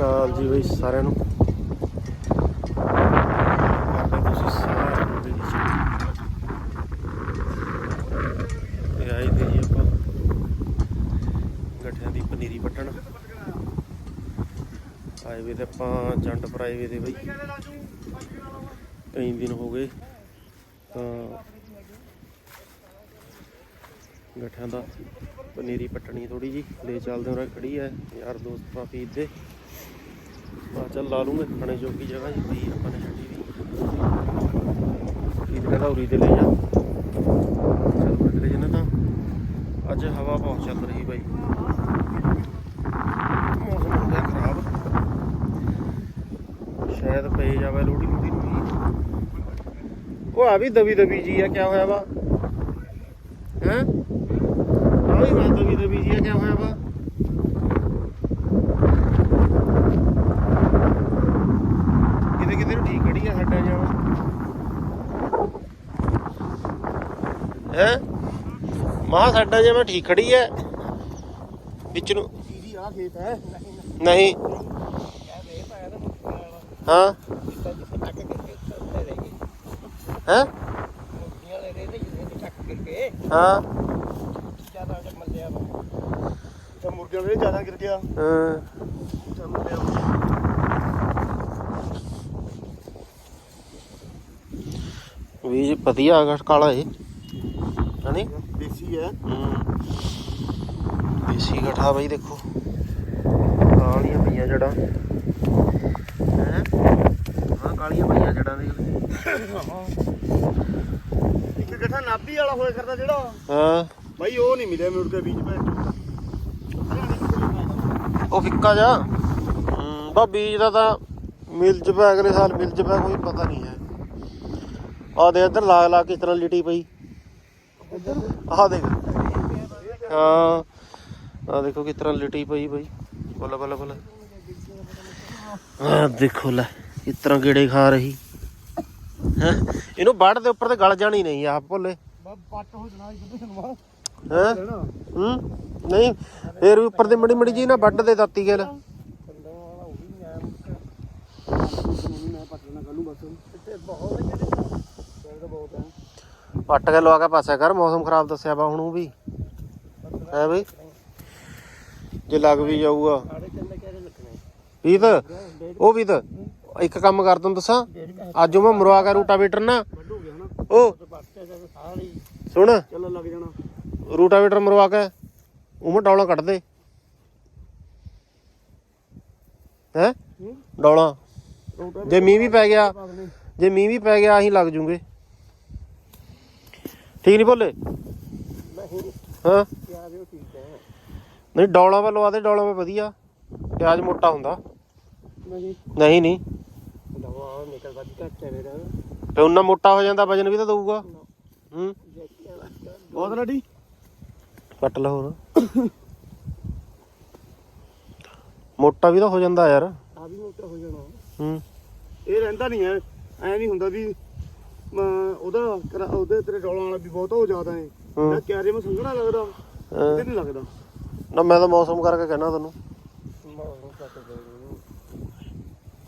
ਅਕਾਲ ਜੀ ਬਈ ਸਾਰਿਆਂ ਨੂੰ। ਕਰਦੇ ਤੁਸੀਂ ਤੇ ਆਏ ਤੇ ਜੀ ਆਪਾਂ ਗੱਠਿਆਂ ਦੀ ਪਨੀਰੀ ਪੱਟਣ ਆਏ ਵੇ ਆਪਾਂ ਜੰਡ ਪਰ ਦੇ ਵੇ ਬਈ। ਕਈ ਦਿਨ ਹੋ ਗਏ, ਤਾਂ ਗੱਠਿਆਂ ਦਾ ਪਨੀਰੀ ਪੱਟਣੀ ਥੋੜੀ ਜੀ ਲੈ ਚੱਲਦੇ ਹਾਂ ਖੜੀ ਹੈ ਯਾਰ ਦੋਸਤ ਪਾਪੀ ਇੱਥੇ। ਆ ਚੱਲ ਲਾ ਲੂੰਗੇ ਖਾਣੇ ਜੋਗੀ ਜਗ੍ਹਾ ਜੀ ਪਈ ਆਪਾਂ ਨੇ ਛੱਡੀ ਵੀ। ਇਹ ਕਹਿੰਦਾ ਉਰੀ ਤੇ ਲੈ ਜਾ। ਚੱਲ ਬਦਲੇ ਜਨਾ ਤਾਂ। ਅੱਜ ਹਵਾ ਬਹੁਤ ਚੱਲ ਰਹੀ ਬਾਈ। ਮੌਸਮ ਹੋ ਗਿਆ ਖਰਾਬ। ਸ਼ਾਇਦ ਪਈ ਜਾਵੇ ਲੋੜੀ ਲੋੜੀ ਨੂੰ ਉਹ ਆ ਵੀ ਦਬੀ ਦਬੀ ਜੀ ਆ, ਕਿਆ ਹੋਇਆ ਵਾ? ਹੈਂ ਆ ਵੀ ਬਾਤ ਦਬੀ ਦਬੀ ਜੀ ਆ ਕਿਆ ਹੋਇਆ ਵਾ ਕਿਤੇ ਕਿਤੇ ਨੂੰ ਠੀਕ ਖੜੀ ਆ ਸਾਡਾ ਜਾਵਾ ਹੈ ਮਾ, ਸਾਡਾ ਜਿਵੇਂ ਠੀਕ ਖੜੀ ਹੈ ਵਿੱਚ ਨੂੰ। ਜੀ ਆ ਖੇਤ ਹੈ ਨਹੀਂ। ਹਾਂ। ਹੈ? ਹਾਂ। ਤਾਂ ਮੁਰਗਿਆਂ ਦੇ ਜ਼ਿਆਦਾ ਗਿਰ ਗਿਆ ਹਾਂ। ਤਾਂ ਮੁਰਗਿਆਂ ਵੀ ਵਧੀਆ ਆ ਕਾਲਾ ਇਹ। ਹਣੀ ਦੇਸੀ ਹੈ। ਦੇਸੀ ਗਠਾ ਬਈ ਦੇਖੋ। ਕਾਲੀਆਂ ਪਈਆਂ ਜੜਾਂ। ਹੈ? ਹਾਂ ਕਾਲੀਆਂ ਪਈਆਂ ਜੜਾਂ ਦੇ ਇੱਕ ਗੱਠਾ ਨਾਭੀ ਵਾਲਾ ਹੋਇਆ ਕਰਦਾ ਜਿਹੜਾ। ਹਾਂ। ਬਾਈ ਉਹ ਨਹੀਂ ਮਿਲਿਆ ਮੁਰਗੇ ਦੇ ਬੀਜ ਭੈਣ ਉਹ ਫਿੱਕਾ ਜਾ ਹੂੰ ਬਾ ਬੀਜ ਦਾ ਤਾਂ ਮਿਲ ਪਿਆ ਅਗਲੇ ਸਾਲ ਮਿਲ ਚ ਪਿਆ ਕੋਈ ਪਤਾ ਨਹੀਂ ਹੈ। ਆ ਦੇ ਇੱਧਰ ਲਾ ਲਾ ਕੇ ਇਸ ਤਰ੍ਹਾਂ ਲਿਟੀ ਪਈ। ਆਹ ਦੇਖ। ਹਾਂ। ਆ ਦੇਖੋ ਕਿਸ ਤਰ੍ਹਾਂ ਲਿਟੀ ਪਈ ਬਈ। ਬੱਲਾ ਬੱਲਾ ਬੱਲਾ। ਆ ਦੇਖੋ ਲੈ ਕਿਸ ਤਰ੍ਹਾਂ ਗੇੜੇ ਖਾ ਰਹੀ। ਹੈ? ਇਹਨੂੰ ਵੱਢ ਦੇ ਉੱਪਰ ਤੇ ਗਲ ਜਾਣੀ ਨਹੀਂ ਆਪ ਭੋਲੇ। ਪੱਟ ਹੋ ਜਣਾ ਜਿੱਦ ਸੁਣਵਾ ਹੈ? ਲੈਣਾ ਹੂੰ? ਨਹੀਂ ਫੇਰ ਵੀ ਉੱਪਰ ਦੇ ਮੜੀ ਮੜੀ ਜੀ ਨਾ ਵੱਢ ਦੇ ਦਾਤੀ ਗੇਲ। ਕੰਡਾ ਪੱਟ ਕੇ ਲਵਾ ਕੇ ਪਾਸਿਆ ਕਰ, ਮੌਸਮ ਖਰਾਬ ਦੱਸਿਆ ਵਾ ਹੁਣ ਉਹ ਵੀ। ਹੈ ਬਈ। ਜੇ ਲੱਗ ਵੀ ਜਾਊਗਾ। ਵੀਤ, ਉਹ ਵੀਤ, ਇੱਕ ਕੰਮ ਕਰ ਤੈਨੂੰ ਦੱਸਾਂ। ਅੱਜ ਮੈਂ ਮਰਵਾ ਕੇ ਰੂਟਾਵੇਟਰ ਨਾ ਵੱਢ ਉਹ ਸੁਣ। ਚਲੋ ਲੱਗ ਜਾਣਾ ਰੂਟਾਵੇਟਰ ਮਰਵਾ ਕੇ, ਉਹ ਮੈਂ ਡੌਲਾਂ ਕੱਢ ਦੇ। ਹੈ? ਹੂੰ ਜੇ ਮੀਂਹ ਵੀ ਪੈ ਗਿਆ, ਜੇ ਮੀਂਹ ਵੀ ਪੈ ਗਿਆ, ਅਸੀਂ ਲੱਗ ਜੂਗੇ। ਠੀਕ ਨਹੀਂ ਬੋਲੇ ਨਹੀਂ ਹਾਂ। ਠੀਕ ਨਹੀਂ ਡੌਲਾਂ ਵੱਲ ਲਵਾ ਦੇ ਡੌਲਾਂ ਵੱਲ ਵਧੀਆ। ਪਿਆਜ਼ ਮੋਟਾ ਹੁੰਦਾ। ਨਹੀਂ। ਨਹੀਂ ਨਹੀਂ। ਦਵਾ ਨਿਕਲ ਵੱਜ ਘੱਟ ਹੈ ਮੇਰਾ ਤੇ ਉਹਨਾਂ ਮੋਟਾ ਹੋ ਜਾਂਦਾ ਵਜਨ ਵੀ ਤਾਂ ਦਊਗਾ। ਹੂੰ। ਬਹੁਤ ਰੈਡੀ? ਕੱਟ ਲਾ ਹੋਰ। ਮੋਟਾ ਵੀ ਤਾਂ ਹੋ ਜਾਂਦਾ ਯਾਰ। ਆ ਵੀ ਮੋਟਾ ਹੋ ਜਾਣਾ। ਹੂੰ। ਇਹ ਰਹਿੰਦਾ ਨਹੀਂ ਐ। ਐ ਨਹੀਂ ਹੁੰਦਾ ਵੀ ਉਹਦਾ ਕਰਾ- ਉਹਦੇ ਤੇਰੇ ਡੋਲਾਂ ਵਾਲਾ ਵੀ ਬਹੁਤ ਹੋ ਜ਼ਿਆਦਾ ਹੈ। ਹੂੰ। ਇਹ ਕਿਆਰੇ ਮੈਂ ਸੰਘਣਾ ਲੱਗਦਾ। ਤੇ ਨਹੀਂ ਲੱਗਦਾ। ਨਾ ਮੈਂ ਤਾਂ ਮੌਸਮ ਕਰਕੇ ਕਹਿਣਾ ਤੈਨੂੰ।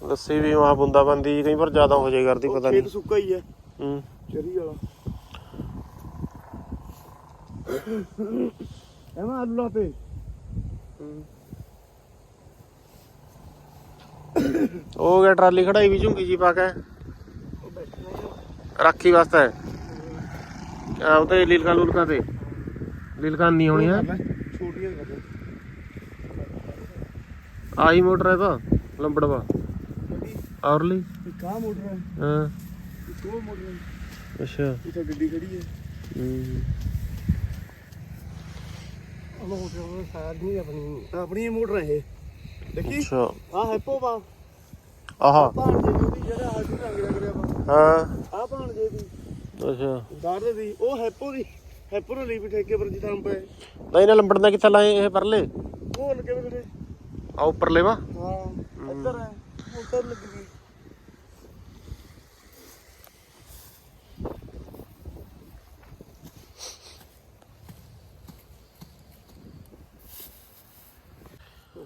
ਲੱਸੀ ਵੀ ਮਾਂ ਬੁੰਦਾ ਬੰਦੀ ਕਈ ਵਾਰ ਜ਼ਿਆਦਾ ਹੋ ਜਾਏ ਕਰਦੀ ਪਤਾ ਖੇਤ ਨਹੀਂ ਸੁੱਕਾ ਹੀ ਹੈ ਹੂੰ। ਚਰੀ ਵਾਲਾ। ਐਵੇਂ ਆਲੂ ਲਾ ਤੇ ਉਹ ਗਿਆ ਟਰਾਲੀ ਖੜਾਈ ਵੀ ਝੁੰਗੀ ਜੀ ਪਾ ਕੇ। ਉਹ ਰਾਖੀ ਵਾਸਤੇ। ਆ ਉਹ ਤੇ ਲੀਲਕਾਂ ਲੂਲਕਾਂ ਤੇ। ਲੀਲਕਾਂ ਨਹੀਂ ਛੋਟੀਆਂ ਕਰ ਆਹੀ ਮੋਟਰ ਹੈ ਤਾਂ ਲੰਬੜਵਾ ਔਰਲੀ ਆ ਮੋਟਰ ਹੈ। ਹਾਂ। ਉਹ ਮੋਟਰ ਹੈ। ਅੱਛਾ। ਇੱਥੇ ਗੱਡੀ ਖੜੀ ਹੈ। ਹੂੰ। ਉਹ ਸਾਰ ਨਹੀਂ ਆਪਣੀ। ਆਪਣੀ ਮੋਟਰ ਹੈ ਇਹ। ਦੇਖੀ? ਅੱਛਾ। ਆ ਹੈਪੋ ਵਾ। ਆਹਾ। ਭਾਣ ਜੇ ਦੀ ਜਿਹੜਾ ਹਾਜੀ ਰੰਗ ਰੰਗ ਰਿਹਾ ਵਾ ਹਾਂ। ਆ ਭਾਣ ਜੇ ਦੀ ਅੱਛਾ। ਦਾਰ ਦੀ ਉਹ ਹੈਪੋ ਦੀ। ਹੈਪੋ ਨੇ ਲਈ ਵੀ ਠੇਕੇ ਪਰ ਜਿੱਦਾਂ ਪਏ। ਨਹੀਂ ਨਾ ਲੰਬੜਨਾ ਕਿੱਥੇ ਲਾਏ ਇਹ ਪਰਲੇ? ਉਹ ਲੱਗੇ ਵੇ ਤੇਰੇ ਆ ਉੱਪਰਲੇ ਵਾ? ਹਾਂ ਇੱਧਰ ਹੈ ਉੱਧਰ ਲੱਗੀ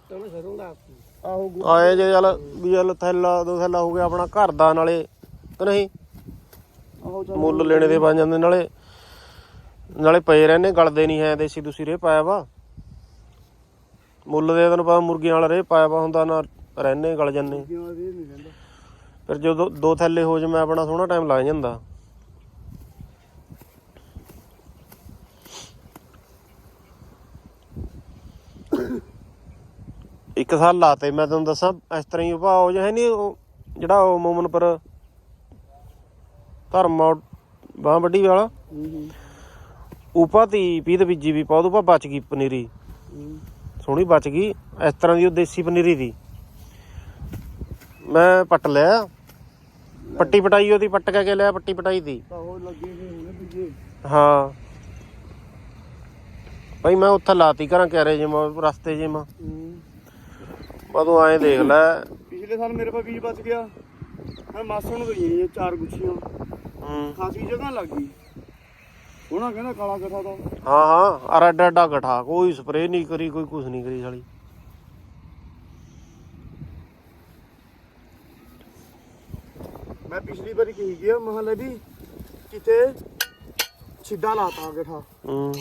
ਤਾਂ ਨਾ ਸਰੋਂ ਦਾ ਆਹੋ ਗੁ- ਆਏ ਜੇ ਚੱਲ ਵੀ ਚੱਲ ਥੈਲਾ ਦੋ ਥੈਲਾ ਹੋ ਗਿਆ ਆਪਣਾ ਘਰ ਦਾ ਨਾਲੇ ਕਿ ਨਹੀਂ? ਮੁੱਲ ਲੈਣੇ ਦੇ ਬਣ ਜਾਂਦੇ ਨਾਲੇ। ਨਾਲੇ ਪਏ ਰਹਿੰਦੇ ਗਲਦੇ ਨਹੀਂ ਹੈ ਦੇਸੀ ਦੂਸੀ ਰੇ ਪਾਇਆ ਵਾ। ਮੁੱਲ ਦੇ ਤੈਨੂੰ ਪਤਾ ਮੁਰਗੀਆਂ ਵਾਲਾ ਰੇ ਪਾਇਆ ਵਾ ਹੁੰਦਾ ਨਾ ਰਹਿੰਦੇ ਗਲ ਜਾਂਦੇ। ਫਿਰ ਜਦੋਂ ਦੋ ਥੈਲੇ ਹੋ ਜਮੇ ਆਪਣਾ ਸੋਹਣਾ ਟਾਈਮ ਲੱਗ ਜਾਂਦਾ। ਇੱਕ ਸਾਲ ਲਾਤੇ ਮੈਂ ਤੁਹਾਨੂੰ ਦੱਸਾਂ ਇਸ ਤਰ੍ਹਾਂ ਹੀ ਭਾਅ ਹੋ ਜਾਏ ਨਹੀਂ ਉਹ ਜਿਹੜਾ ਉਹ ਮੋਮਨਪੁਰ ਧਰਮ ਬਾਹ ਵੱਡੀ ਵਾਲਾ। ਹੂੰ ਹੂੰ ਉਪਾ ਤੀ ਪੀਤ ਬੀਜੀ ਵੀ ਪਾ ਉਹਦੇ ਪਾ ਬਚ ਗਈ ਪਨੀਰੀ। ਸੋਹਣੀ ਬਚ ਗਈ ਇਸ ਤਰ੍ਹਾਂ ਦੀ ਉਹ ਦੇਸੀ ਪਨੀਰੀ ਦੀ। ਮੈਂ ਪੱਟ ਲਿਆ। ਪੱਟੀ ਪਟਾਈ ਉਹਦੀ ਪੱਟ ਕੇ ਲਿਆ ਪੱਟੀ ਪਟਾਈ ਦੀ। ਹਾਂ। ਭਾਈ ਮੈਂ ਉੱਥੇ ਲਾਤੀ ਘਰਾਂ ਕਹਿ ਜੇ ਮੈਂ ਰਸਤੇ ਜੇ ਮੈਂ। ਹੂੰ। ਬਦੋਂ ਐਂ ਦੇਖ ਲੈ। ਪਿਛਲੇ ਸਾਲ ਮੇਰੇ ਪਾ ਬੀਜ ਬਚ ਗਿਆ। ਮੈਂ ਮਾਸੜ ਨੂੰ ਗਈ ਚਾਰ ਗੁੱਛੀਆਂ। ਹੂੰ ਖਾਸੀ ਜਗ੍ਹਾ ਲੱਗ ਗਈ। ਉਹਨਾਂ ਕਹਿੰਦਾ ਕਾਲਾ ਕਥਾ ਦਾ ਹਾਂ ਹਾਂ ਅਰ ਅੱਡਾ ਅੱਡਾ ਗਠਾ ਕੋਈ ਸਪਰੇਅ ਨਹੀਂ ਕਰੀ ਕੋਈ ਕੁਝ ਨਹੀਂ ਕਰੀ ਸਾਲੀ। ਮੈਂ ਪਿਛਲੀ ਵਾਰੀ ਕਹੀ ਗਿਆ ਮਹੱਲੇ ਵੀ ਕਿਤੇ ਛਿੱਡਾ ਲਾਤਾ ਗਠਾ। ਹੂੰ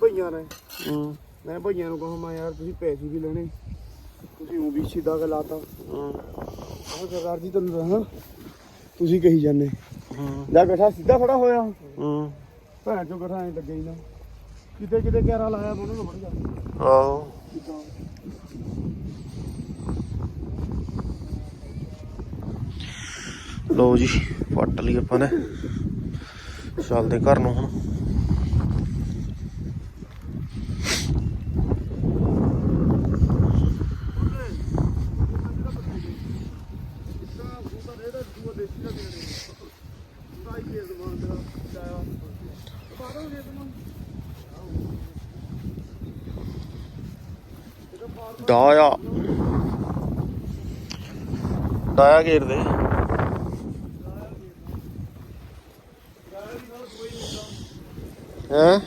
ਭਈਆਂ ਨੇ। ਹੂੰ। ਮੈਂ ਭਈਆਂ ਨੂੰ ਕਹਾਂ ਮੈਂ ਯਾਰ ਤੁਸੀਂ ਪੈਸੇ ਵੀ ਲੈਣੇ। ਤੁਸੀਂ ਉਹ ਵੀ ਛਿੱਡਾ ਕੇ ਲਾਤਾ। ਹੂੰ। ਆਹ ਸਰਦਾਰ ਜੀ ਤੁਹਾਨੂੰ ਦੱਸਾਂ। ਤੁਸੀਂ ਕਹੀ ਜਾਂਦੇ। ਹੂੰ ਜਾਂ ਗਠਾ ਸਿੱਧਾ ਖੜਾ ਹੋਇਆ। ਹੂੰ। ਭੈਣ ਚੋ ਗਠਾ ਐ ਲੱਗੇ ਹੀ ਨਾ। ਕਿਤੇ ਕਿਤੇ ਕੈਰਾ ਲਾਇਆ ਉਹਨਾਂ ਨੂੰ ਵੜ ਜਾ। ਆਹੋ। ਲੋ ਜੀ ਪੱਟ ਲਈ ਆਪਾਂ ਨੇ। ਚੱਲਦੇ ਘਰ ਨੂੰ ਹੁਣ। ਡਾਇਆ। ਡਾਇਆ ਘੇਰ ਦੇ। ਹੈ?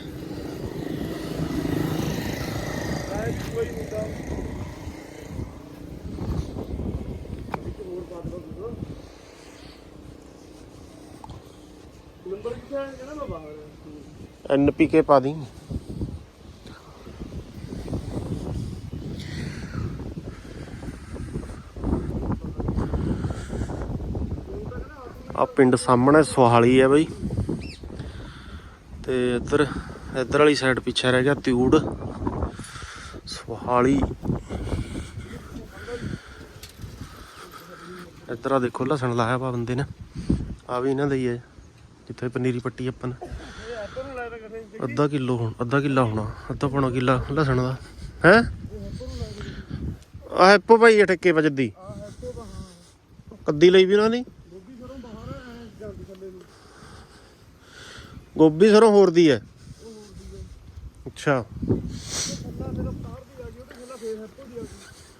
ਨੰਬਰ ਪਾ ਦੀ ਪਿੰਡ ਸਾਹਮਣੇ ਸੁਹਾਲੀ ਹੈ ਬਈ। ਤੇ ਇੱਧਰ ਇੱਧਰ ਵਾਲੀ ਸਾਈਡ ਪਿੱਛੇ ਰਹਿ ਗਿਆ ਤਿਊੜ। ਸੁਹਾਲੀ ਇੱਧਰ ਆ ਦੇਖੋ, ਲਸਣ ਲਾਇਆ ਵਾ ਬੰਦੇ ਨੇ। ਆ ਵੀ ਇਹਨਾਂ ਦਾ ਹੀ ਹੈ, ਜਿੱਥੇ ਪਨੀਰੀ ਪੱਟੀ ਆਪਾਂ ਨੇ। ਅੱਧਾ ਕਿਲੋ ਹੁਣ, ਅੱਧਾ ਕਿੱਲਾ ਹੋਣਾ, ਅੱਧਾ ਪੌਣਾ ਕਿੱਲਾ ਲਸਣ ਦਾ। ਹੈ? ਆ ਹੈਪੋ ਭਾਈ ਠੇਕੇ ਵੱਜਦੀ ਕੱਦੀ ਲਈ ਵੀ ਉਹਨਾਂ ਦੀ ਗੋਭੀ ਸਰੋਂ ਬਾਹਰ ਐ ਜਾਂਦੀ ਥੱਲੇ ਨੂੰ ਗੋਭੀ ਸਰੋਂ ਹੋਰ ਦੀ ਹੈ। ਅੱਛਾ।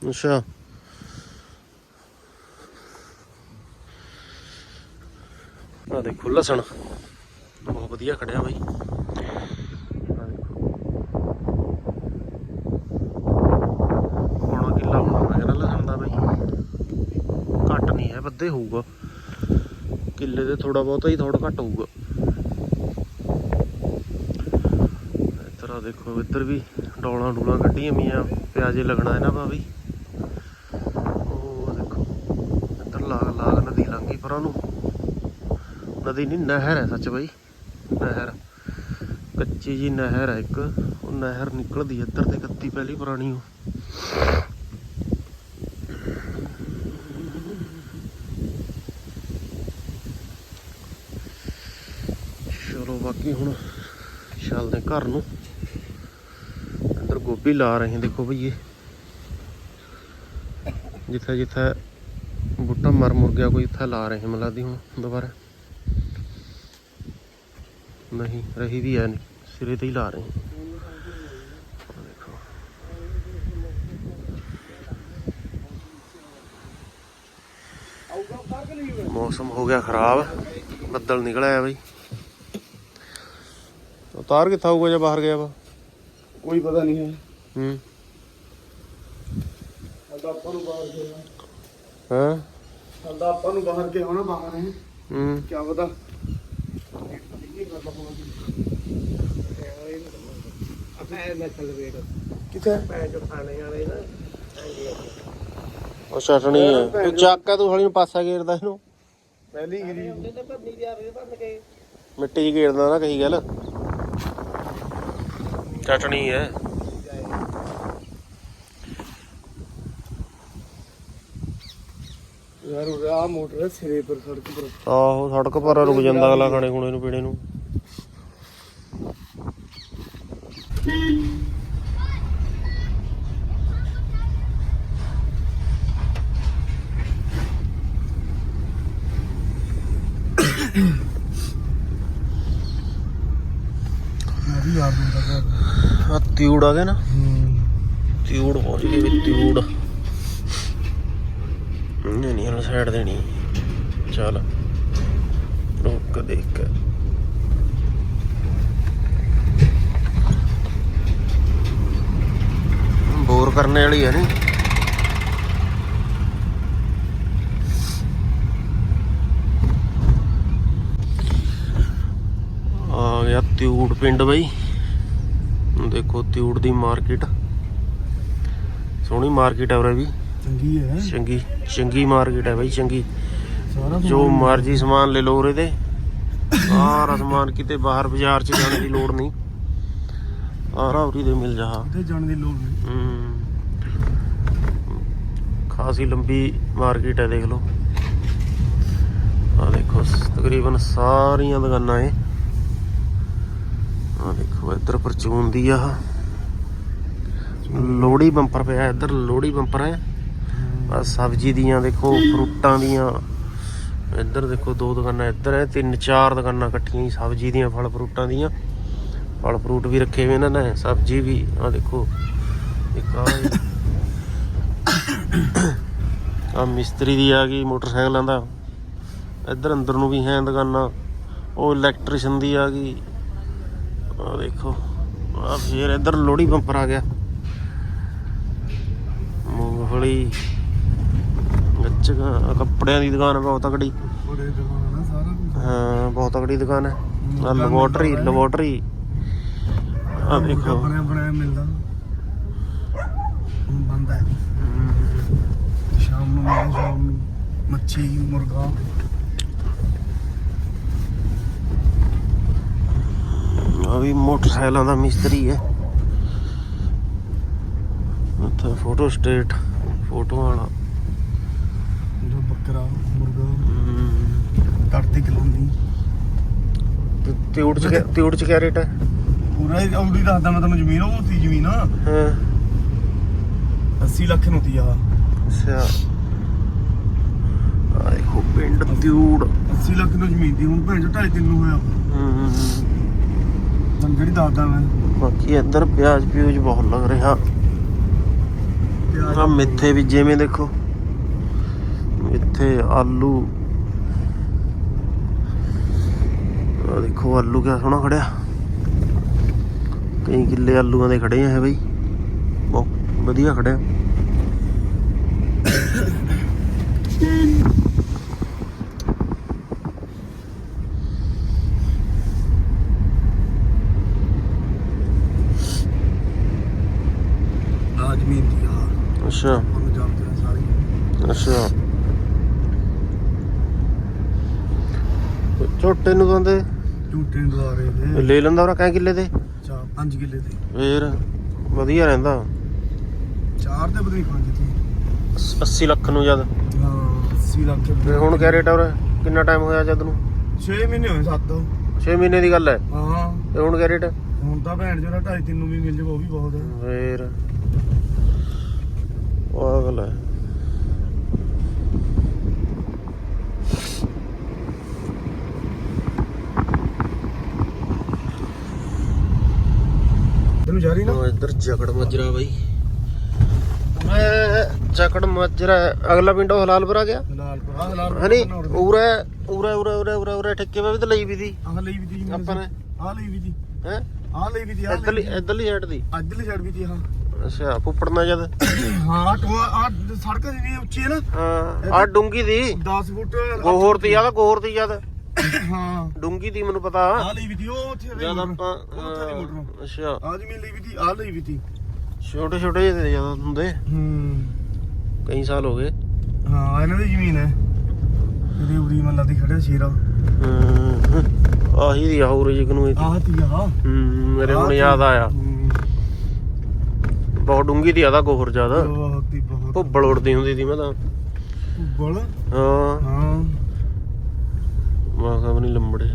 ਅੱਛਾ। ਆ ਦੇਖੋ ਲਸਣ। ਬਹੁਤ ਵਧੀਆ ਖੜਿਆ ਬਾਈ। ਆਹ ਕਿੱਲਾ ਹੋਣਾ ਮੈਂ ਕਹਿੰਦਾ ਲਸਣ ਦਾ ਬਾਈ। ਘੱਟ ਨਹੀਂ ਹੈ, ਵੱਧੇ ਹੋਊਗਾ। ਕਿੱਲੇ ਦੇ ਥੋੜਾ ਬਹੁਤਾ ਹੀ ਥੋੜਾ ਘੱਟ ਹੋਊਗਾ ਇੱਧਰ ਆ ਦੇਖੋ ਇੱਧਰ ਵੀ ਡੋਲਾਂ ਡੂਲਾਂ ਕੱਢੀਆਂ ਮੀਆਂ ਪਿਆਜੇ ਲੱਗਣਾ ਇਹਨਾਂ ਪਾ ਵੀ। ਉਹ ਦੇਖੋ, ਇੱਧਰ ਲਾਗ ਲਾਗ ਨਦੀ ਲੰਗੀ ਪਰਾਂ ਨੂੰ। ਨਦੀ ਨਹੀਂ, ਨਹਿਰ ਹੈ ਸੱਚ ਬਈ, ਨਹਿਰ। ਕੱਚੀ ਜੀ ਨਹਿਰ ਹੈ ਇੱਕ, ਉਹ ਨਹਿਰ ਨਿਕਲਦੀ ਇੱਧਰ ਤੇ ਕੱਤੀ ਪਹਿਲੀ ਪੁਰਾਣੀ ਉਹ। ਚਲੋ ਬਾਕੀ ਹੁਣ, ਚੱਲਦੇ ਘਰ ਨੂੰ। ਅੰਦਰ ਗੋਭੀ ਲਾ ਰਹੇ ਹਾਂ, ਦੇਖੋ ਭਈਏ ਜਿੱਥੇ ਜਿੱਥੇ ਬੂਟਾ ਮਰ ਮੁਰ ਗਿਆ, ਕੋਈ ਇੱਥੇ ਲਾ ਰਹੇ ਹਾਂ ਮਲਾਦੀ ਹੁਣ ਦੁਬਾਰਾ। ਨਹੀਂ, ਰਹੀ ਵੀ ਹੈ ਨਹੀਂ ਸਿਰੇ ਤੇ ਹੀ ਲਾ ਰਹੇ ਹਾਂ। ਮੌਸਮ ਹੋ ਗਿਆ ਖਰਾਬ, ਬੱਦਲ ਨਿਕਲ ਆਇਆ ਬਈ ਉਤਾਰ ਕਿੱਥਾ ਹੋਊਗਾ ਜੇ ਬਾਹਰ ਗਿਆ ਵਾ? ਕੋਈ ਪਤਾ ਨਹੀਂ ਹੈ। ਹੂੰ। ਆਪਾਂ ਨੂੰ ਬਾਹਰ ਗਿਆ ਹਾਂ? ਸਾਡਾ ਆਪਾਂ ਨੂੰ ਬਾਹਰ ਗਿਆ ਹੋਣਾ ਬਾਹਰ ਹੈ ਹੂੰ। ਕੀ ਪਤਾ? ਕਿੱਥੇ? ਉਹ ਚਟਣੀ ਹੈ। ਤੂੰ ਚੱਕ ਤੂੰ ਹੌਲੀ ਨੂੰ ਪਾਸਾ ਘੇਰਦਾ ਇਹਨੂੰ। ਪਹਿਲੀ ਗਿਰੀ। ਮਿੱਟੀ 'ਚ ਘੇਰਦਾ ਨਾ ਕਹੀ ਗੱਲ। ਚਟਣੀ ਹੈ। ਯਾਰ ਉਹ ਆ ਮੋਟਰ ਸਿਰੇ ਪਰ ਸੜਕ ਪਰ। ਆਹੋ ਸੜਕ ਪਰ ਰੁਕ ਜਾਂਦਾ ਅਗਲਾ ਖਾਣੇ ਖੁਣੇ ਨੂੰ ਪੀਣੇ ਨੂੰ ਮੈਂ ਵੀ ਯਾਰ ਦਿੰਦਾ ਘਰ ਆ ਤਿਊੜ ਆ ਗਿਆ ਨਾ। ਹੂੰ। ਤਿਊੜ ਪਹੁੰਚ ਗਈ ਵੀ ਤਿਊੜ ਨਹੀਂ ਨਹੀਂ ਹਲ ਸਾਈਡ ਦੇਣੀ ਚੱਲ ਰੁਕ ਦੇਖ ਕੇ ਬੋਰ ਕਰਨੇ ਵਾਲੀ ਹੈ ਨੀ। ਆ ਗਿਆ ਤਿਊੜ ਪਿੰਡ ਬਈ। ਦੇਖੋ ਤਿਊੜ ਦੀ ਮਾਰਕੀਟ। ਸੋਹਣੀ ਮਾਰਕੀਟ ਹੈ ਉਰੇ ਵੀ। ਚੰਗੀ ਹੈ। ਚੰਗੀ ਚੰਗੀ ਮਾਰਕੀਟ ਹੈ ਬਈ ਚੰਗੀ। ਜੋ ਮਰਜ਼ੀ ਸਮਾਨ ਲੈ ਲਓ ਉਰੇ ਤੇ। ਸਾਰਾ ਸਮਾਨ ਕਿਤੇ ਬਾਹਰ ਬਾਜ਼ਾਰ ਚ ਜਾਣ ਦੀ ਲੋੜ ਨਹੀਂ। ਆਰਾ ਉਰੀ ਦੇ ਮਿਲ ਜਾ। ਤੇ ਜਾਣ ਦੀ ਲੋੜ ਨਹੀਂ। ਖਾਸੀ ਲੰਬੀ ਮਾਰਕੀਟ ਹੈ ਦੇਖ ਲਓ। ਆ ਦੇਖੋ ਤਕਰੀਬਨ ਸਾਰੀਆਂ ਦੁਕਾਨਾਂ ਏ ਆ ਦੇਖੋ, ਇੱਧਰ ਪਰਚੂਨ ਦੀ ਆ। ਲੋੜੀ ਬੰਪਰ ਪਿਆ, ਇੱਧਰ ਲੋੜੀ ਬੰਪਰ ਹੈ। ਆ ਸਬਜ਼ੀ ਦੀਆਂ ਦੇਖੋ, ਫਰੂਟਾਂ ਦੀਆਂ। ਇੱਧਰ ਦੇਖੋ, ਦੋ ਦੁਕਾਨਾਂ ਇੱਧਰ ਹੈ, ਤਿੰਨ ਚਾਰ ਦੁਕਾਨਾਂ ਇਕੱਠੀਆਂ ਹੀ ਸਬਜ਼ੀ ਦੀਆਂ, ਫਲ ਫਰੂਟਾਂ ਦੀਆਂ। ਫਲ ਫਰੂਟ ਵੀ ਰੱਖੇ ਹੋਏ ਇਹਨਾਂ ਨੇ, ਸਬਜ਼ੀ ਵੀ ਆ ਦੇਖੋ। ਇੱਕ ਆ ਆ ਮਿਸਤਰੀ ਦੀ ਆ ਗਈ ਮੋਟਰਸਾਈਕਲਾਂ ਦਾ। ਇੱਧਰ ਅੰਦਰ ਨੂੰ ਵੀ ਹੈ ਦੁਕਾਨਾਂ। ਉਹ ਇਲੈਕਟ੍ਰੀਸ਼ੀਅਨ ਦੀ ਆ ਗਈ। ਆ ਦੇਖੋ। ਆ ਫੇਰ ਇੱਧਰ ਲੋੜੀ ਬੰਪਰ ਆ ਗਿਆ। ਮੂੰਗਫਲੀ ਗੱਚਕਾਂ ਕੱਪੜਿਆਂ ਦੀ ਦੁਕਾਨ ਬਹੁਤ ਤਕੜੀ। ਹਾਂ ਬਹੁਤ ਤਕੜੀ ਦੁਕਾਨ ਹੈ ਆ ਲੈਬੋਰਟਰੀ ਲੈਬੋਰਟਰੀ ਆ ਦੇਖੋ। ਬਣਿਆ ਬਣਾਇਆ ਮਿਲਦਾ। ਹੁਣ ਬੰਦ ਹੈ। ਸ਼ਾਮ ਨੂੰ ਮਿਲਦਾ ਸ਼ਾਮ ਨੂੰ ਮੱਛੀ ਮੁਰਗਾ। ਆ ਵੀ ਮੋਟਰਸਾਈਕਲਾਂ ਦਾ ਮਿਸਤਰੀ ਹੈ। ਉੱਥੇ ਫੋਟੋ ਸਟੇਟ ਫੋਟੋ ਵਾਲਾ ਜੋ ਬੱਕਰਾ ਮੁਰਗਾ। ਕੱਟਦੀ ਕਲਾਉਂਦੀ ਤੇ ਤਿਊੜ ਚ ਤਿਊੜ ਚ ਕਿਆ ਰੇਟ ਹੈ? ਪੂਰਾ ਹੀ ਆਉਦੀ ਦੱਸਦਾ ਮੈਂ ਤੁਹਾਨੂੰ ਜ਼ਮੀਨ ਉਹ ਸੀ ਜ਼ਮੀਨ ਹਾਂ। 80 ਲੱਖ ਨੂੰ ਤੀ ਆ ਅੱਛਾ। ਆ ਦੇਖੋ ਪਿੰਡ ਤਿਊੜ 80 ਲੱਖ ਨੂੰ ਜ਼ਮੀਨ ਦੀ ਹੁਣ ਭੈਣ ਚੋ ਢਾਈ ਤਿੰਨ ਨੂੰ ਹੋਇਆ। ਹਮ, ਤੁਹਾਨੂੰ ਜਿਹੜੀ ਦੱਸਦਾ ਮੈਂ। ਬਾਕੀ ਇੱਧਰ ਪਿਆਜ਼ ਪਿਊਜ਼ ਬਹੁਤ ਲੱਗ ਰਿਹਾ। ਆ ਮਿੱਥੇ ਵੀ ਜਿਵੇਂ ਦੇਖੋ। ਮਿੱਥੇ ਆਲੂ। ਆ ਦੇਖੋ ਆਲੂ ਕਿਆ ਸੋਹਣਾ ਖੜਿਆ। ਕਈ ਕਿੱਲੇ ਆਲੂਆਂ ਦੇ ਖੜੇ ਆ ਇਹ ਬਈ। ਬਹੁਤ ਵਧੀਆ ਖੜਿਆ ਆ ਜ਼ਮੀਨ ਦੀ ਆ ਅੱਛਾ। ਆਪਾਂ ਨੂੰ ਜਾਣਦੇ ਆ ਸਾਰੀ ਅੱਛਾ। ਛੋਟੇ ਨੂੰ ਕਹਿੰਦੇ ਝੂਟੇ ਨੂੰ ਦਵਾ ਰਹੇ ਨੇ। ਲੈ ਲੈਂਦਾ ਉਹ ਕੈ ਕਿੱਲੇ ਦੇ ਚਾ 5 ਕਿੱਲੇ ਦੇ ਫੇਰ ਵਧੀਆ ਰਹਿੰਦਾ। ਚਾਰ ਦੇ ਬਦਲੀ ਪੰਜ ਤੇ। 80 ਲੱਖ ਨੂੰ ਜਦ। ਹਾਂ 80 ਲੱਖ ਤੇ ਹੁਣ ਕਿਆ ਰੇਟ ਆ ਉਰੇ ਕਿੰਨਾ ਟਾਈਮ ਹੋਇਆ ਜਦ ਨੂੰ? 6 ਮਹੀਨੇ ਹੋਏ 7 6 ਮਹੀਨੇ ਦੀ ਗੱਲ ਹੈ। ਹਾਂ। ਤੇ ਹੁਣ ਕਿਆ ਰੇਟ ਹੁਣ ਤਾਂ ਭੈਣ ਜਿਹੜਾ ਢਾਈ ਤਿੰਨ ਨੂੰ ਵੀ ਮਿਲ ਜਾਊਗਾ ਉਹ ਵੀ ਬਹੁਤ ਹੈ। ਫੇਰ ਉਹ ਗੱਲ ਹੈ। ਤੈਨੂੰ ਜਾ ਰਹੀ ਨਾ? ਇੱਧਰ ਜਕੜ ਮਜਰਾ ਬਾਈ। ਮੈਂ ਜਕੜ ਮਜਰਾ ਅਗਲਾ ਪਿੰਡ ਹਲਾਲਪੁਰਾ ਗਿਆ? ਹਲਾਲ ਪਰ ਹਲਾਲ ਹਨੀ ਉਰੇ ਉਰੇ ਉਰੇ ਉਰੇ ਉਰੇ ਉਰੇ ਠੇਕੇ ਵੇ ਵੀ ਤਾਂ ਲਈ ਵੀ ਦੀ। ਆਹ ਲਈ ਵੀ ਦੀ ਆਪਾਂ ਨੇ। ਆਹ ਲਈ ਵੀ ਦੀ। ਹੈ? ਆਹ ਲਈ ਵੀ ਦੀ ਆਹ ਇੱਧਰਲੀ ਇੱਧਰਲੀ ਸਾਈਡ ਦੀ। ਲਈ ਛੱਡ ਵੀ ਦੀ ਆਹ। ਅੱਛਾ ਪੁੱਪੜਨਾ ਜਦ? ਹਾਂ ਟੋ ਆ ਸੜਕ ਜਿਹੜੀ ਉੱਚੀ ਹੈ ਨਾ ਹਾਂ ਆ ਡੂੰਗੀ ਦੀ? 10 ਫੁੱਟ ਗੋਹਰ ਤੇ ਜਦ ਗੋਹਰ ਤੇ ਜਦ ਹਾਂ। ਡੂੰਗੀ ਦੀ ਮੈਨੂੰ ਪਤਾ। ਆ ਲਈ ਵੀ ਤੀ ਉਹ ਉੱਥੇ ਲਈ ਜਦ ਮੋਟਰ। ਆਪਾਂ ਉੱਥੇ ਦੀ ਮੋਟਰ। ਅਹ, ਅੱਛਾ। ਆ ਜਿਵੇਂ ਲਈ ਵੀ ਤੀ ਆ ਲਈ ਵੀ ਤੀ। ਛੋਟੇ ਛੋਟੇ ਜਿਹੇ ਜ਼ਿਆਦਾ ਹੁੰਦੇ। ਹੂੰ। ਕਈ ਸਾਲ ਹੋ ਗਏ। ਹਾਂ ਇਹਨਾਂ ਦੀ ਜ਼ਮੀਨ ਹੈ। ਜਿਹੜੀ ਉਰੀ ਮੱਲਾ ਦੀ ਖੜੇ ਸ਼ੇਰਾ ਆਹੀ ਦੀ ਆਹੂਰ ਜਿਕ ਨੂੰ ਇਹ ਆਹ ਤੀ ਆ। ਮੇਰੇ ਹੁਣ ਯਾਦ ਆਇਆ। ਬਹੁਤ ਡੂੰਗੀ ਦੀ ਆਦਾ ਗੋਹਰ ਜ਼ਿਆਦਾ। ਬਹੁਤ ਹੀ ਬਹੁਤ ਭੁੱਬਲ ਉੜਦੀ ਹੁੰਦੀ ਸੀ ਮੈਂ ਤਾਂ। ਬਲ? ਹਾਂ। ਹਾਂ। ਕਾ ਨਹੀਂ ਲੰਬੜੇ।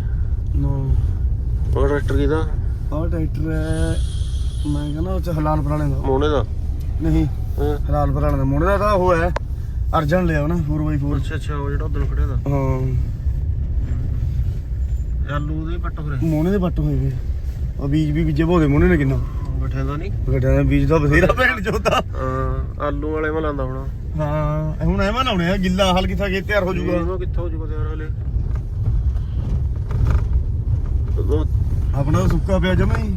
ਨੋ। ਉਹ ਟਰੈਕਟਰ ਕਿਹਦਾ? ਆਹ ਟਰੈਕਟਰ ਹੈ ਮੈਂ ਕਹਿੰਦਾ ਉਹ ਚ ਹਲਾਲ ਪੁਰਾਣੇ ਦਾ ਮੋਨੇ ਦਾ? ਨਹੀਂ ਹਲਾਲ ਪੁਰਾਣੇ ਦਾ ਮੁੰਡੇ ਦਾ ਤਾਂ ਉਹ ਹੈ ਅਰਜਨ ਲਿਆ ਨਾ 4x4 ਅੱਛਾ ਅੱਛਾ ਉਹ ਜਿਹੜਾ ਉਧਰ ਖੜਿਆ ਦਾ। ਹਾਂ। ਆਲੂ ਦੇ ਪੱਟ ਫਰੇ ਮੋਨੇ ਦੇ ਵੱਟ ਹੋਏ ਵੇ ਆ ਬੀਜ ਵੀ ਬੀਜੇ ਭੋਦੇ ਮੋਨੇ ਨੇ ਕਿੰਨਾ। ਬੈਠੇ ਦਾ ਨਹੀਂ? ਗੱਡਿਆਂ ਦਾ ਬੀਜ ਦਾ ਬਥੇਰਾ। ਭੈਣ ਚੋਦਾ ਹਾਂ ਆਲੂ ਵਾਲੇ ਮੈਂ ਲਾਂਦਾ ਹੋਣਾ। ਹਾਂ ਹੁਣ ਐਵੇਂ ਲਾਉਣੇ ਆ ਗਿੱਲਾ ਹਲ ਕਿਥਾ ਕੇ ਤਿਆਰ ਹੋ ਜਾਊਗਾ। ਉਹ ਕਿੱਥੋਂ ਹੋ ਜੂਗਾ ਯਾਰ ਹਲੇ? ਆਪਣਾ ਤਾਂ ਸੁੱਕਾ ਪਿਆ ਜਮਾ ਹੀ।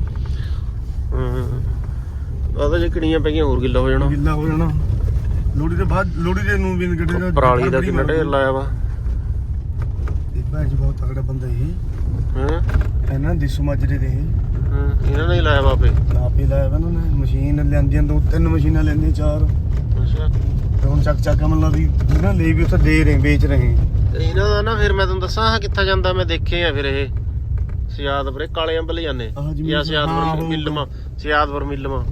ਹਾਂ। ਆਦਾ ਜੇ ਕਿੜੀਆਂ ਪੈ ਗਈਆਂ ਹੋਰ ਗਿੱਲਾ ਹੋ ਜਾਣਾ। ਗਿੱਲਾ ਹੋ ਜਾਣਾ। ਲੋੜੀ ਦੇ ਬਾਅਦ ਲੋੜੀ ਦੇ ਨੂੰ ਵੀ ਗੱਡੇ ਦਾ ਪਰਾਲੀ ਦਾ ਕਿੰਨਾ ਢੇਰ ਲਾਇਆ ਵਾ। ਇਹ ਭਾਈ ਜੀ ਬਹੁਤ ਤਗੜਾ ਬੰਦਾ ਇਹ। ਹਾਂ? ਇਹਨਾਂ ਦਿਸੂ ਮਾਜਰੇ ਦੇ। ਇਹ ਹਾਂ ਇਹਨਾਂ ਨੇ ਹੀ ਲਾਇਆ ਵਾਪੇ? ਆਪੇ ਲਾਇਆ ਵਾ ਇਹਨਾਂ ਨੇ। ਮਸ਼ੀਨ ਲੈਂਦੀਆਂ ਦੋ ਤਿੰਨ ਮਸ਼ੀਨਾਂ ਲੈਂਦੀਆਂ ਚਾਰ। ਅੱਛਾ। ਤੇ ਹੁਣ ਚੱਕ ਚੱਕ ਮਤਲਬ ਵੀ ਇਹਨਾਂ ਲਈ ਵੀ ਉੱਥੇ ਦੇ ਰਹੇ ਵੇਚ ਰਹੇ। ਤੇ ਇਹਨਾਂ ਦਾ ਨਾ ਫਿਰ ਮੈਂ ਤੁਹਾਨੂੰ ਦੱਸਾਂ ਆਹ ਕਿੱਥੇ ਜਾਂਦਾ ਮੈਂ ਦੇਖੇ ਆ ਫਿਰ ਇਹ। ਸਿਆਦਪੁਰੇ ਕਾਲੇ ਅੰਬ ਲੈ ਜਾਂਦੇ। ਆਹ ਜਿਵੇਂ ਜਾਂ ਹਾਂ, ਸਿਆਦਪੁਰ ਹੋਊਗਾ। ਮਿਲਮਾ ਸਿਆਦਪੁਰ ਮਿਲਮਾ।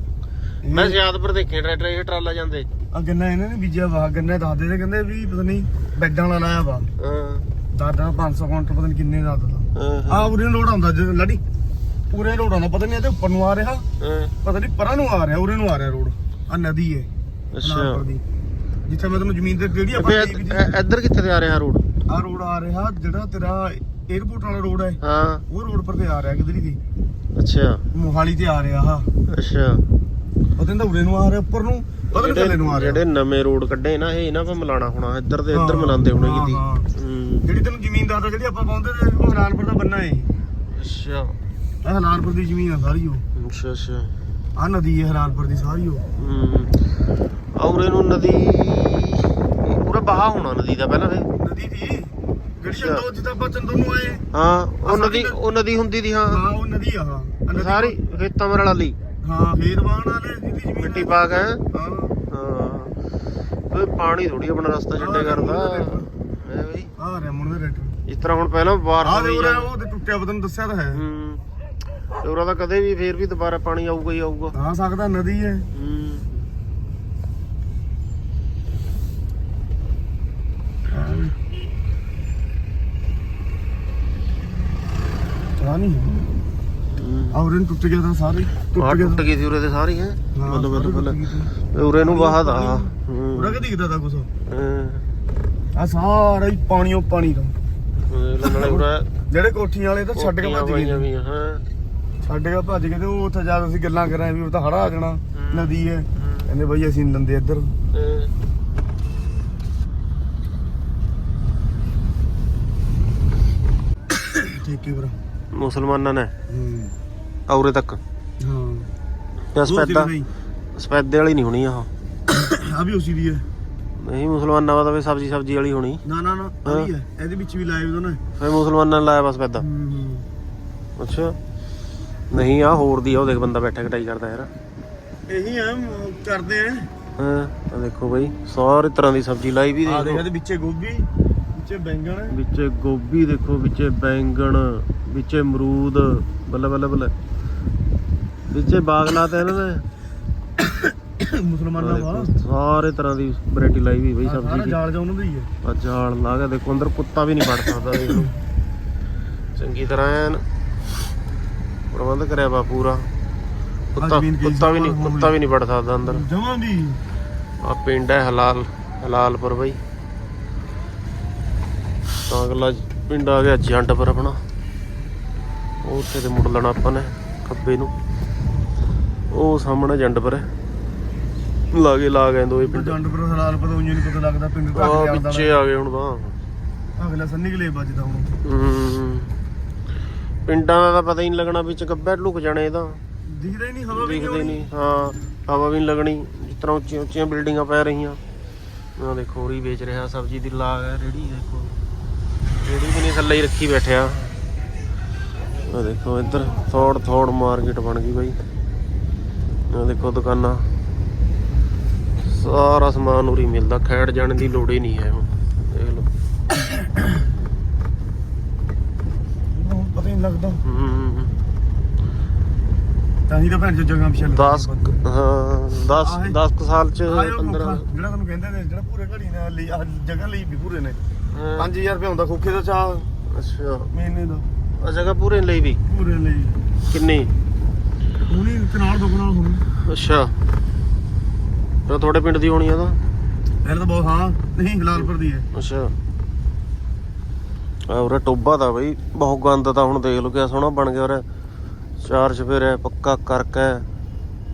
ਮੈਂ ਸਿਆਦਪੁਰ ਦੇਖੇ ਟਰੈਕਟਰ ਇਹ ਟਰਾਲਾ ਜਾਂਦੇ। ਆ ਗੰਨਾ ਇਹਨਾਂ ਨੇ ਬੀਜਿਆ ਵਾ ਗੰਨਾ ਦੱਸਦੇ ਤੇ ਕਹਿੰਦੇ ਵੀ ਪਤਾ ਨਹੀਂ ਬੈਡਾਂ ਵਾਲਾ ਲਾਇਆ ਵਾ। ਹਾਂ। ਦਾਦਾ 500 ਕੁਇੰਟਲ ਪਤਾ ਨਹੀਂ ਕਿੰਨੇ ਦਾ ਦੱਸਦਾ ਹਾਂ, ਆ ਉਰੇ ਲੋਡ ਆਉਂਦਾ ਜੇ ਲੜੀ। ਉਰੇ ਲੋਡ ਆਉਂਦਾ ਪਤਾ ਨਹੀਂ ਇਹਦੇ ਉੱਪਰ ਨੂੰ ਆ ਰਿਹਾ ਹਾਂ। ਪਤਾ ਨਹੀਂ ਪਰਾਂ ਨੂੰ ਆ ਰਿਹਾ ਉਰੇ ਨੂੰ ਆ ਰਿਹਾ ਰੋਡ ਆ ਨਦੀ ਹੈ ਅੱਛਾ। ਜਿੱਥੇ ਮੈਂ ਤੈਨੂੰ ਜ਼ਮੀਨ ਤੇ ਜਿਹੜੀ ਆਪਾਂ ਇੱਧਰ ਕਿੱਥੇ ਤੇ ਆ ਰਿਹਾ ਰੋਡ? ਆ ਰੋਡ ਆ ਰਿਹਾ ਜਿਹੜਾ ਤੇਰਾ 에어ਪੋਰਟ ਵਾਲਾ ਰੋਡ ਹੈ ਹਾਂ। ਉਹ ਰੋਡ ਪਰ ਤੇ ਆ ਰਿਹਾ ਕਿਧਰੀ ਦੀ? ਅੱਛਾ। ਮੋਹਾਲੀ ਤੇ ਆ ਰਿਹਾ ਆ ਅੱਛਾ। ਪਤਾ ਨਹੀਂ ਉਰੇ ਨੂੰ ਆ ਰਿਹਾ ਉੱਪਰ ਨੂੰ ਪਤਾ ਨਹੀਂ ਥੱਲੇ ਨੂੰ ਆ ਰਿਹਾ। ਜਿਹੜੇ ਨਵੇਂ ਰੋਡ ਕੱਢੇ ਨਾ ਇਹ ਇਹਨਾਂ ਪਾ ਮਿਲਾਣਾ ਹੋਣਾ ਇੱਧਰ ਤੇ ਇੱਧਰ ਹਾਂ, ਮਿਲਾਉਂਦੇ ਹੋਣੇ ਹਾਂ, ਕਿਤੇ। ਹਾਂ। ਹੂੰ। ਜਿਹੜੀ ਤੈਨੂੰ ਜ਼ਮੀਨ ਦੱਸਦਾ ਜਿਹੜੀ ਆਪਾਂ ਪਾਉਂਦੇ ਤੇ ਉਹ ਹਲਾਲਪੁਰ ਦਾ ਬੰਨਾ ਏ। ਅੱਛਾ। ਇਹ ਹਲਾਲਪੁਰ ਦੀ ਜ਼ਮੀਨ ਆ ਸਾਰੀ ਉਹ। ਅੱਛਾ ਅੱਛਾ। ਆ ਨਦੀ ਹੈ ਹਲਾਲਪੁਰ ਦੀ ਸਾਰੀ ਉਹ। ਹੂੰ। ਔਰ ਇਹਨੂੰ ਨਦੀ ਪੂਰਾ ਬਹਾ ਹੋਣਾ ਨਦੀ ਦਾ ਪਹਿਲਾਂ ਤੇ ਨਦੀ ਦੀ। ਅੱਛਾ। ਚੰਦੋ ਜਿੱਦਾਂ ਆਪਾਂ ਚੰਦੋ ਨੂੰ ਆਏ। ਹਾਂ ਉਹ ਨਦੀ ਉਹ ਨਦੀ ਹੁੰਦੀ ਦੀ ਹਾਂ। ਹਾਂ ਉਹ ਨਦੀ ਆ ਹਾਂ। ਸਾਰੀ ਖੇਤਾਂ ਮਰਲ ਵਾਲੀ। ਹਾਂ ਫੇਰਵਾਨ ਵਾਲੇ ਜਿਹਦੀ ਜ਼ਮੀਨ ਮਿੱਟੀ ਪਾ ਕੇ ਹਾਂ। ਹਾਂ। ਉਹ ਪਾਣੀ ਥੋੜੀ ਆਪਣਾ ਰਸਤਾ ਛੱਡੇ ਕਰਦਾ। ਹੈ ਬਈ? ਆ ਰਿਹਾ ਮੁੰਡੇ ਰੇਟ ਇਸ ਤਰ੍ਹਾਂ ਹੁਣ ਪਹਿਲਾਂ ਆ। ਉਹ ਤੇ ਟੁੱਟਿਆ ਪਤਾ ਨੂੰ ਦੱਸਿਆ ਤਾਂ ਹੈ। ਹੂੰ। ਤੇ ਉਹਦਾ ਤਾਂ ਕਦੇ ਵੀ ਫੇਰ ਵੀ ਦੁਬਾਰਾ ਪਾਣੀ ਆਊਗਾ ਹੀ ਆਊਗਾ। ਆ ਸਕਦਾ ਨਦੀ ਹੈ। ਹੂੰ। ਆ ਨਹੀਂ ਹੂੰ। ਆ ਉਰੇ ਨੂੰ ਟੁੱਟ ਗਿਆ ਤਾਂ ਸਾਰੇ। ਆਹ ਟੁੱਟ ਗਿਆ ਟੁੱਟ ਗਈ ਸੀ ਉਰੇ ਸਾਰੀ ਹੈ? ਹਾਂ, ਗਈ ਸੀ। ਤੇ ਉਰੇ ਨੂੰ ਬਾਹਰ ਦਾ। ਉਰੇ ਕਿ ਦਿਖਦਾ ਤਾਂ ਕੁਛ? ਹਾਂ। ਆ ਸਾਰਾ ਹੀ ਪਾਣੀ ਓ ਪਾਣੀ ਦਾ। ਨਾਲੇ ਉਰਾ ਜਿਹੜੇ ਕੋਠੀਆਂ ਵਾਲੇ ਤਾਂ ਛੱਡ ਕੇ ਭੱਜ ਗਏ ਹਾਂ। ਛੱਡ ਕੇ ਭੱਜ ਗਏ ਤੇ ਉਹ ਉੱਥੇ ਜਦ ਅਸੀਂ ਗੱਲਾਂ ਕਰਾਂ ਵੀ ਉਹ ਤਾਂ ਹੜਾ ਆ ਜਾਣਾ ਹੂੰ। ਨਦੀ ਹੈ। ਕਹਿੰਦੇ ਬਈ ਅਸੀਂ ਨੀ ਲੰਦੇ ਇੱਧਰ। ਹਾਂ। ਠੇਕੇ ਪਰ ਮੁਸਲਮਾਨਾਂ ਨੇ ਹੂੰ। ਔਰੇ ਤੱਕ। ਹਾਂ। ਜਾਂ ਸਪੈਦਾ। ਸਪੈਦੇ ਵਾਲੀ ਨਹੀਂ ਹੋਣੀ ਆਹ ਆ ਵੀ ਉਸੀ ਦੀ ਹੈ। ਨਹੀਂ ਮੁਸਲਮਾਨਾਂ ਦਾ ਤਾਂ ਵੀ ਸਬਜੀ ਸਬਜੀ ਵਾਲੀ ਹੋਣੀ। ਨਾ ਨਾ ਨਾ ਆ ਵੀ ਹੈ। ਇਹਦੇ ਵਿੱਚ ਵੀ ਲਾਈਵ ਦੋਨੇ ਫੇ ਮੁਸਲਮਾਨਾਂ ਨੇ ਲਾਇਆ ਬਸ ਪੈਦਾ ਹੂੰ। ਅੱਛਾ। ਨਹੀਂ ਆ ਹੋਰ ਦੀ ਆ ਉਹ ਦੇਖ ਬੰਦਾ ਬੈਠਾ ਕਟਾਈ ਕਰਦਾ ਯਾਰ। ਇਹੀ ਆ ਮ- ਕਰਦੇ ਆ। ਹਾਂ ਆ ਦੇਖੋ ਬਈ ਸਾਰੇ ਤਰ੍ਹਾਂ ਦੀ ਸਬਜੀ ਲਾਈ ਵੀ ਆ ਦੇਖ। ਦੇਖੋ ਇਹਦੇ ਵਿੱਚੇ ਗੋਭੀ ਵਿੱਚੇ ਬੈਂਗਣ। ਵਿੱਚੇ ਗੋਭੀ ਦੇਖੋ ਵਿੱਚੇ ਬੈਂਗਣ ਵਿੱਚੇ ਅਮਰੂਦ ਬੱਲੇ ਬੱਲੇ ਬੱਲੇ। ਵਿੱਚੇ ਬਾਗ ਲਾਤੇ ਇਹਨਾਂ ਨੇ ਮੁਸਲਮਾਨਾਂ ਆਹ ਦਾ ਦੇਖੋ, ਸਾਰੇ ਤਰ੍ਹਾਂ ਦੀ ਵੈਰਾਈਟੀ ਲਾਈ ਵੀ ਬਈ ਸਾਰਾ ਸਬਜੀ ਦੀ ਜਾਲ ਜਾ ਉਹਨਾਂ ਦਾ ਹੀ। ਹੈ ਆ ਜਾਲ ਲਾ ਕੇ ਦੇਖੋ ਅੰਦਰ ਕੁੱਤਾ ਵੀ ਨਹੀਂ ਵੜ ਸਕਦਾ ਦੇਖ ਲਓ। ਚੰਗੀ ਤਰ੍ਹਾਂ ਐਨ। ਪ੍ਰਬੰਧ ਕਰਿਆ ਵਾ ਪੂਰਾ। ਕੁੱਤਾ ਵੀ ਨਹੀਂ ਹੋ ਕੁੱਤਾ ਵੀ ਨਹੀਂ ਵੜ ਸਕਦਾ ਅੰਦਰ। ਜਮਾਂ ਵੀ ਆ ਪਿੰਡ ਹੈ ਹਲਾਲ ਹਲਾਲਪੁਰ ਬਈ। ਤਾਂ ਅਗਲਾ ਪਿੰਡ ਆ ਗਿਆ ਜੰਡਪੁਰ ਆਪਣਾ। ਉਹ ਉੱਥੇ ਤੇ ਮੁੜ ਲੈਣਾ ਆਪਾਂ ਨੇ ਖੱਬੇ ਨੂੰ। ਉਹ ਸਾਹਮਣੇ ਜੰਡਪੁਰ ਹੈ। ਲਾਗੇ ਲਾ ਗਏ ਦੋਏ ਪਿੰਡ। ਜੰਡ ਪਰ ਹਲਾਲ ਪਤਾ ਉਹ ਨਹੀਂ ਪਤਾ ਲੱਗਦਾ ਪਿੰਡ ਆ ਕੇ ਵਿੱਚੇ ਆ ਗਏ ਹੁਣ ਤਾਂ। ਅਗਲਾ ਸੰਨੀ ਗਲੇ ਵੱਜਦਾ ਹੁਣ। ਹਮ। ਪਿੰਡਾਂ ਦਾ ਤਾਂ ਪਤਾ ਹੀ ਨਹੀਂ ਲੱਗਣਾ ਵਿੱਚ ਗੱਬੇ ਲੁਕ ਜਾਣੇ ਇਹਦਾ ਦਿਖਦਾ ਹੀ ਨਹੀਂ ਹਵਾ ਵੀ ਦਿਖਦੇ ਨਹੀਂ। ਹਾਂ ਹਵਾ ਵੀ ਨਹੀਂ ਲੱਗਣੀ। ਜਿਸ ਤਰ੍ਹਾਂ ਉੱਚੀਆਂ ਉੱਚੀਆਂ ਬਿਲਡਿੰਗਾਂ ਪੈ ਰਹੀਆਂ। ਆ ਦੇਖੋ ਹੋਰੀ ਵੇਚ ਰਿਹਾ ਸਬਜ਼ੀ ਦੀ ਲਾਗ ਹੈ ਰੇੜੀ ਦੇਖੋ। ਰੇੜੀ ਵੀ ਨਹੀਂ ਥੱਲੇ ਹੀ ਰੱਖੀ ਬੈਠਿਆ। ਆ ਦੇਖੋ ਇੱਧਰ ਥੋੜ ਥੋੜ ਮਾਰਕੀਟ ਬਣ ਗਈ ਬਾਈ। ਆ ਦੇਖੋ ਦੁਕਾਨਾਂ। ਸਾਰਾ ਸਮਾਨ ਉਰੀ ਮਿਲਦਾ ਖੈੜ ਜਾਣ ਦੀ ਲੋੜ ਹੀ ਨਹੀਂ ਹੈ ਹੁਣ ਦੇਖ ਲਓ ਨਹੀਂ ਲੱਗਦਾ। ਹੂੰ। ਤਾਂ ਹੀ ਤਾਂ ਭੈਣ ਚੋ ਜਗ੍ਹਾ ਪਿਛਲ 10 ਹਾਂ 10 10 ਸਾਲ ਚ 15 ਜਿਹੜਾ ਤੁਹਾਨੂੰ ਕਹਿੰਦੇ ਨੇ ਜਿਹੜਾ ਪੂਰੇ ਘੜੀ ਨਾਲ ਲਈ ਆਹ ਜਗ੍ਹਾ ਲਈ ਵੀ ਪੂਰੇ ਨੇ। ਹਾਂ, 5000 ਰੁਪਏ ਹੁੰਦਾ ਖੋਖੇ ਦਾ ਚਾਹ। ਅੱਛਾ। ਮਹੀਨੇ ਦਾ ਆ ਜਗ੍ਹਾ ਪੂਰੇ ਲਈ ਵੀ? ਪੂਰੇ ਲਈ। ਕਿੰਨੀ? ਹੁਣੀ ਕਨਾਲ ਦੋ ਕਨਾਲ ਹੁਣੀ। ਅੱਛਾ। ਤੇ ਤੁਹਾਡੇ ਪਿੰਡ ਦੀ ਹੋਣੀ ਆ ਤਾਂ? ਪਹਿਲਾਂ ਤਾਂ ਬਹੁਤ ਹਾਂ ਨਹੀਂ ਹਲਾਲਪੁਰ ਦੀ ਹੈ। ਅੱਛਾ। ਆ ਉਰੇ ਟੋਬਾ ਦਾ ਬਈ ਬਹੁਤ ਗੰਦ ਤਾਂ ਹੁਣ ਦੇਖ ਲਓ ਕਿਆ ਸੋਹਣਾ ਬਣ ਗਿਆ ਉਰੇ। ਚਾਰ ਚਫੇਰੇ ਪੱਕਾ ਕਰਕੇ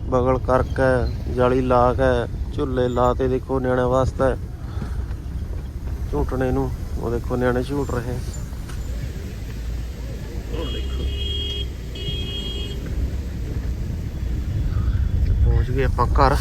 ਬਗਲ ਕਰਕੇ ਜਾਲੀ ਲਾ ਕੇ ਝੁੱਲੇ ਲਾ ਤੇ ਦੇਖੋ ਨਿਆਣਿਆਂ ਵਾਸਤੇ। ਝੂਟਣੇ ਨੂੰ ਉਹ ਦੇਖੋ ਨਿਆਣੇ ਝੂਟ ਰਹੇ। ਉਹ ਦੇਖੋ। ਪਹੁੰਚ ਗਏ ਆਪਾਂ ਘਰ।